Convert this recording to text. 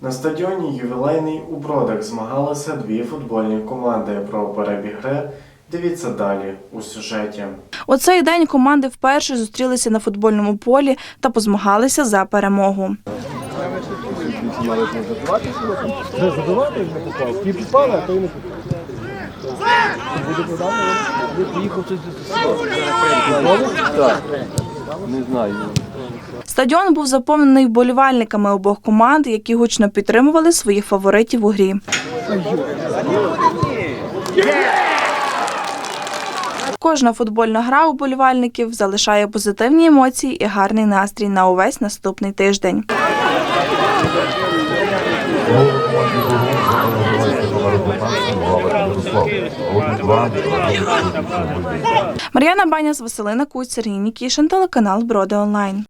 На стадіоні ювілейний у Бродах змагалися дві футбольні команди. Про перебіг гри дивіться далі у сюжеті. У цей день команди вперше зустрілися на футбольному полі та позмагалися за перемогу. Вже не попав. Ті попали, а то й не попав. Буде подано, Так. Не знаю. Стадіон був заповнений вболівальниками обох команд, які гучно підтримували своїх фаворитів у грі. Кожна футбольна гра у болівальників залишає позитивні емоції і гарний настрій на увесь наступний тиждень. Мар'яна Баняс, Василина Куць, Сергій Нікішин, телеканал Броди Онлайн.